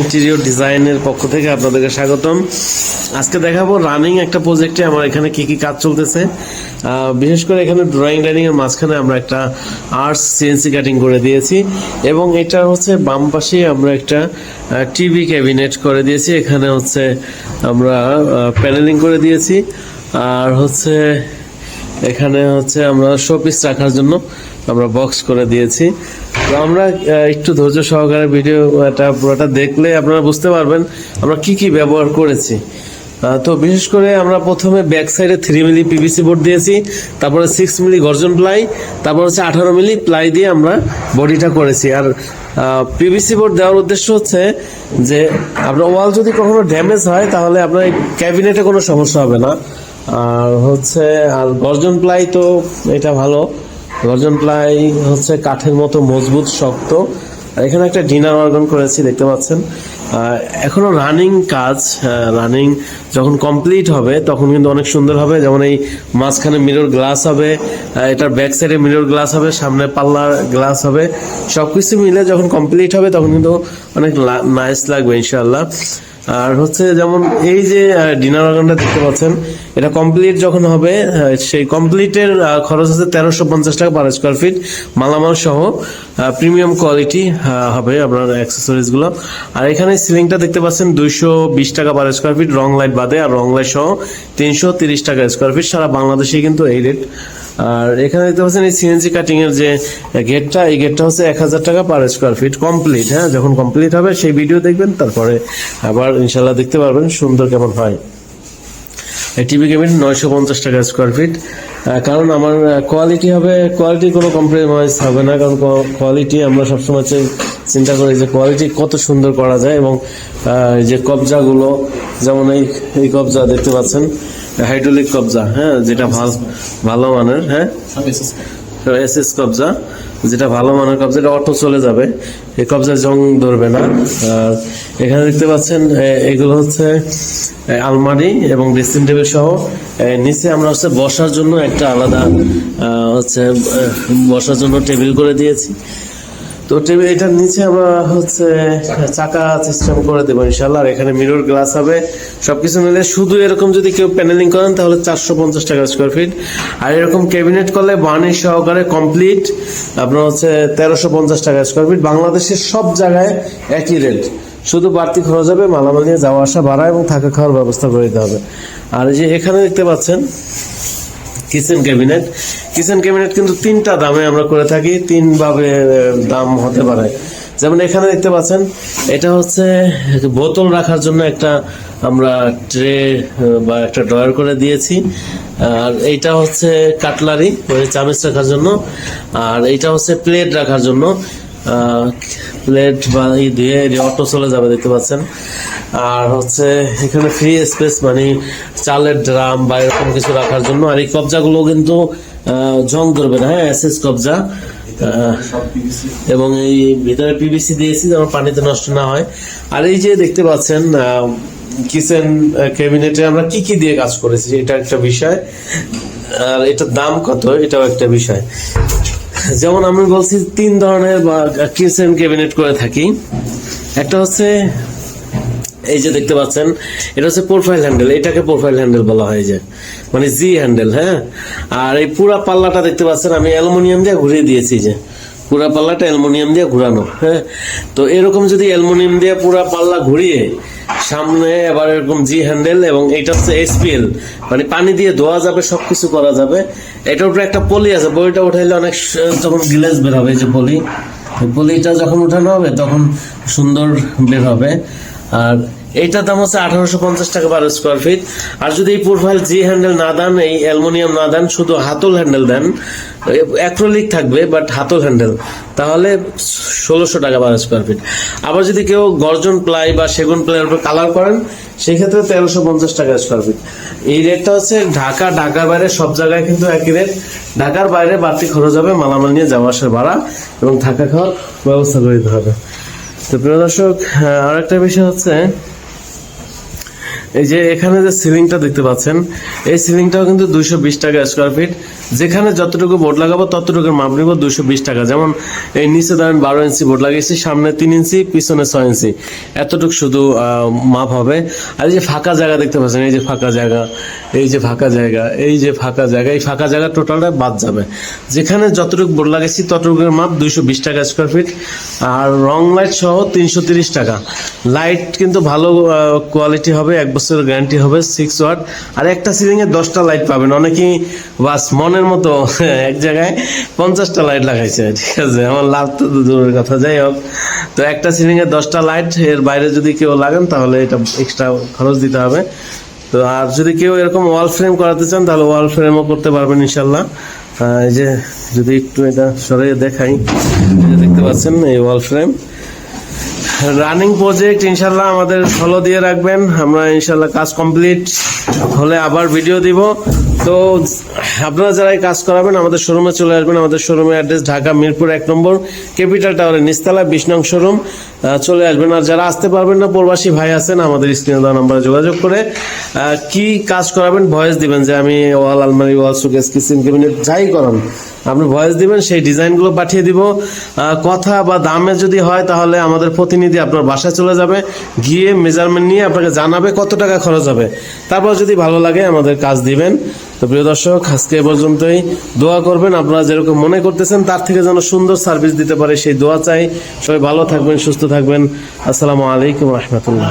Interior ডিজাইনের পক্ষ থেকে আপনাদেরকে স্বাগতম। আজকে দেখাবো রানিং একটা প্রজেক্টে আমার এখানে কাজ চলতেছে। বিশেষ করে এখানে ড্রয়িং মাঝখানে আমরা একটা আর্টস সিএনসি কাটিং করে দিয়েছি এবং এটা হচ্ছে বাম পাশে আমরা একটা টিভি ক্যাবিনেট করে দিয়েছি। এখানে হচ্ছে আমরা প্যানেলিং করে দিয়েছি। আর হচ্ছে এখানে হচ্ছে আমরা শোপিস রাখার জন্য আমরা বক্স করে দিয়েছি। তো আমরা একটু ধৈর্য সহকারে ভিডিওটা পুরোটা দেখলে আপনারা বুঝতে পারবেন আমরা কি কি ব্যবহার করেছি। তো বিশেষ করে আমরা প্রথমে ব্যাক সাইডে থ্রি মিলি পিভিসি বোর্ড দিয়েছি, তারপরে সিক্স মিলি গর্জন প্লাই তারপর হচ্ছে আঠারো মিলি প্লাই দিয়ে আমরা বডিটা করেছি। আর পিভিসি বোর্ড দেওয়ার উদ্দেশ্য হচ্ছে যে, আপনার ওয়াল যদি কখনো ড্যামেজ হয় তাহলে আপনার ক্যাবিনেটে কোনো সমস্যা হবে না। আর হচ্ছে আর গর্জন প্লাই তো এটা ভালো। গর্জন প্লাই হচ্ছে কাঠের মতো মজবুত শক্ত। আর এখানে একটা ডিনার অর্গান করেছি দেখতে পাচ্ছেন। আহ, এখনও রানিং কাজ রানিং যখন কমপ্লিট হবে তখন কিন্তু অনেক সুন্দর হবে। যেমন এই মাঝখানে মিরর গ্লাস হবে এটার ব্যাক সাইডে মিরর গ্লাস হবে সামনে পাল্লার গ্লাস হবে। সবকিছু মিলে যখন কমপ্লিট হবে তখন কিন্তু অনেক নাইস লাগবে ইনশাআল্লাহ। আর হচ্ছে যেমন এই যে ডিনার অর্গানটা দেখতে পাচ্ছেন, এটা কমপ্লিট যখন হবে সেই কমপ্লিটের খরচ হচ্ছে তেরোশো পঞ্চাশ টাকা পার স্কোয়ার ফিট মালামাল সহ প্রিমিয়াম কোয়ালিটি হবে আপনার অ্যাক্সেসরিজগুলো। আর এখানে সিলিংটা দেখতে পাচ্ছেন, দুইশো বিশ টাকা পার স্কোয়ার ফিট রং লাইট বাদে, আর রং লাইট সহ তিনশো তিরিশ টাকা স্কোয়ার ফিট সারা বাংলাদেশে কিন্তু এই রেট আর এখানে দেখতে পাচ্ছেন এই সিএনজি কাটিং এর যে গেটটা এই গেটটা হচ্ছে এক হাজার টাকা পার স্কোয়ার ফিট কমপ্লিট হ্যাঁ? যখন কমপ্লিট হবে সেই ভিডিও দেখবেন, তারপরে আবার ইনশাল্লাহ দেখতে পারবেন সুন্দর কেমন হয়। টিভি ক্যাবিনেট নয়শো পঞ্চাশ টাকা স্কোয়ার ফিট কারণ আমার কোয়ালিটি হবে কোয়ালিটি কোনো কম্প্রোমাইজ হবে না, কারণ কোয়ালিটি আমরা সবসময় চিন্তা করি যে কোয়ালিটি কত সুন্দর করা যায় এবং যে কবজাগুলো, যেমন এই এই কবজা দেখতে পাচ্ছেন হাইড্রোলিক কবজা হ্যাঁ যেটা ভালো ভালো মানের হ্যাঁ? এস এস কবজা যেটা ভালো মানের কবজা এটা অটো চলে যাবে। এই কবজায় জং ধরবে না। আর এখানে দেখতে পাচ্ছেন এগুলো হচ্ছে আলমারি এবং ড্রেসিং টেবিল সহ। নিচে আমরা হচ্ছে বসার জন্য একটা আলাদা হচ্ছে বসার জন্য টেবিল করে দিয়েছি। তো টেবিল এটার নিচে আমরা হচ্ছে চাকা সিস্টেম করে দেবো ইনশাল্লাহ আর এখানে মিরর গ্লাস হবে। সবকিছু মিলে শুধু এরকম যদি কেউ প্যানেলিং করেন, তাহলে চারশো পঞ্চাশ টাকা স্কোয়ার ফিট আর এরকম ক্যাবিনেট করলে বার্নিশ সহকারে কমপ্লিট আপনার হচ্ছে তেরোশো পঞ্চাশ টাকা স্কোয়ার ফিট বাংলাদেশের সব জায়গায় একই রেট শুধু বাড়তি খরচ হবে, মালামাল নিয়ে যাওয়া আসা, ভাড়া এবং থাকা খাওয়ার ব্যবস্থা করে দিতে হবে। আর এই যে এখানে দেখতে পাচ্ছেন কিচেন ক্যাবিনেট। কিচেন ক্যাবিনেট কিন্তু তিনটা দামে আমরা করে থাকি তিন ভাবে দাম হতে পারে। যেমন এখানে দেখতে পাচ্ছেন, এটা হচ্ছে বোতল রাখার জন্য একটা আমরা ট্রে বা একটা ড্রয়ার করে দিয়েছি। আর এইটা হচ্ছে কাটলারি মানে চামচ রাখার জন্য। আর এইটা হচ্ছে প্লেট রাখার জন্য। প্লেট বা ই দিয়ে অটো চলে যাবে, দেখতে পাচ্ছেন। আর হচ্ছে এখানে ফ্রি স্পেস মানে চালের ড্রাম বা এরকম কিছু রাখার জন্য। আর এই কবজাগুলো কিন্তু জং ধরবে না হ্যাঁ এসএস কবজা। এবং এই ভিতরে পিভিসি দিয়েছি যেন পানিতে নষ্ট না হয়। আর এই যে দেখতে পাচ্ছেন কিচেন ক্যাবিনেটে আমরা কি কি দিয়ে কাজ করেছি, এটা একটা বিষয়। আর এটার দাম কত, এটাও একটা বিষয়। যেমন আমি বলছি, তিন ধরনের, বা কিচেন ক্যাবিনেট করে থাকি। একটা হচ্ছে, এই যে দেখতে পাচ্ছেন, এটা হচ্ছে প্রোফাইল হ্যান্ডেল এটাকে প্রোফাইল হ্যান্ডেল বলা হয় যে মানে জি হ্যান্ডেল হ্যাঁ? আর এই পুরা পাল্লাটা দেখতে পাচ্ছেন, আমি অ্যালুমিনিয়াম দিয়ে ঘুরিয়ে দিয়েছি যে, পুরা পাল্লাটা অ্যালুমিনিয়াম দিয়ে ঘুরানো হ্যাঁ? তো এরকম যদি অ্যালুমিনিয়াম দিয়ে পুরা পাল্লা ঘুরিয়ে সামনে আবার এরকম জি হ্যান্ডেল এবং এটা হচ্ছে এসপিএল মানে পানি দিয়ে ধোয়া যাবে, সবকিছু করা যাবে। এটার উপরে একটা পলি আছে বইটা উঠাইলে অনেক যখন গ্লেজ বের হবে, এই যে পলি পলিটা যখন উঠানো হবে, তখন সুন্দর বের হবে। আর এইটার দাম হচ্ছে আঠারোশো পঞ্চাশ টাকা বারো স্কোয়ার ফিট আর যদি এই প্রোফাইল জি হ্যান্ডেল না দেন, এই অ্যালুমিনিয়াম না দেন, শুধু হাতল হ্যান্ডেল দেন অ্যাক্রোলিক থাকবে বাট হাতল হ্যান্ডেল তাহলে ষোলোশো টাকা বারো স্কোয়ার ফিট আবার যদি কেউ গর্জন প্লাই বা সেগুন প্লাইয়ের উপর কালার করেন সেই ক্ষেত্রে তেরোশো পঞ্চাশ টাকা স্কোয়ার ফিট এই রেটটা হচ্ছে ঢাকা, ঢাকার বাইরে সব জায়গায় কিন্তু একই রেট ঢাকার বাইরে বাড়তি খরচ হবে, মালামাল নিয়ে যাওয়া আসার ভাড়া এবং থাকা খাওয়ার ব্যবস্থা করে দিতে হবে। তো প্রিয় দর্শক আরেকটা বিষয় হচ্ছে এই যে এখানে যে সিলিংটা দেখতে পাচ্ছেন, এই সিলিংটাও কিন্তু দুইশো বিশ টাকা স্কোয়ার ফিট যেখানে যতটুকু বোর্ড লাগাবো, ততটুকুর মাপ নিব দুশো বিশ টাকা। যেমন এই নিচে ধরেন বারো ইঞ্চি বোর্ড লাগিয়েছি, সামনে তিন ইঞ্চি, পিছনে ছয় ইঞ্চি। এতটুকু শুধু মাপ হবে। আর এই যে ফাঁকা জায়গা দেখতে পাচ্ছেন, এই যে ফাঁকা জায়গা, এই যে ফাঁকা জায়গা, এই যে ফাঁকা জায়গা, এই ফাঁকা জায়গা টোটালটা বাদ যাবে। যেখানে যতটুকু বোর্ড লাগিয়েছি, ততটুকুর মাপ দুইশো বিশ টাকা স্কোয়ার ফিট আর রং লাইট সহ তিনশো তিরিশ টাকা। লাইট কিন্তু ভালো কোয়ালিটি হবে, এক বছরের গ্যারান্টি হবে সিক্স ওয়াট আর একটা সিলিংয়ে দশটা লাইট পাবেন। অনেকেই, বাস মনের মতো এক জায়গায় পঞ্চাশটা লাইট লাগাইছে, ঠিক আছে? আমার লাভ তো দূরের কথা, যাই হোক। তো একটা সিলিং এ দশটা লাইটের বাইরে যদি কেউ লাগান, তাহলে এটা এক্সট্রা খরচ দিতে হবে। তো আর যদি কেউ এরকম ওয়াল ফ্রেম করাতে চান, তাহলে ওয়াল ফ্রেমও করতে পারবেন ইনশাল্লাহ। এই যে যদি একটু এটা সরিয়ে দেখাই দেখতে পাচ্ছেন এই ওয়াল ফ্রেম রানিং প্রজেক্ট ইনশাল্লাহ আমাদের ফলো দিয়ে রাখবেন। আমরা ইনশাল্লাহ কাজ কমপ্লিট হলে আবার ভিডিও দিব। তো আপনারা যারা এই কাজ করাবেন, আমাদের শোরুমে চলে আসবেন। আমাদের শোরুমের অ্যাড্রেস ঢাকা মিরপুর এক নম্বর ক্যাপিটাল টাওয়ারের নিস্তালা নং শোরুম চলে আসবেন। আর যারা আসতে পারবেন না, প্রবাসী ভাই আছেন, আমাদের স্ক্রিনে দেওয়া নাম্বারে যোগাযোগ করে কি কাজ করাবেন, ভয়েস দিবেন যে আমি ওয়াল, আলমারি, ওয়াল সুকেস কিচেন, ক্যাবিনেট, যাই করান। আপনি ভয়েস দিবেন, সেই ডিজাইনগুলো পাঠিয়ে দিব। কথা বা দামে যদি হয়, তাহলে আমাদের প্রতিনিধি আপনার বাসায় চলে যাবে, গিয়ে মেজারমেন্ট নিয়ে আপনাকে জানাবে কত টাকা খরচ হবে। তারপর যদি ভালো লাগে, আমাদের কাজ দিবেন। তো প্রিয় দর্শক, আজকে এ পর্যন্তই। দোয়া করবেন, আপনারা যেরকম মনে করতেছেন, তার থেকে যেন সুন্দর সার্ভিস দিতে পারে, সেই দোয়া চাই। সবাই ভালো থাকবেন, সুস্থ থাকবেন। আসসালামু আলাইকুম রহমতুল্লাহ।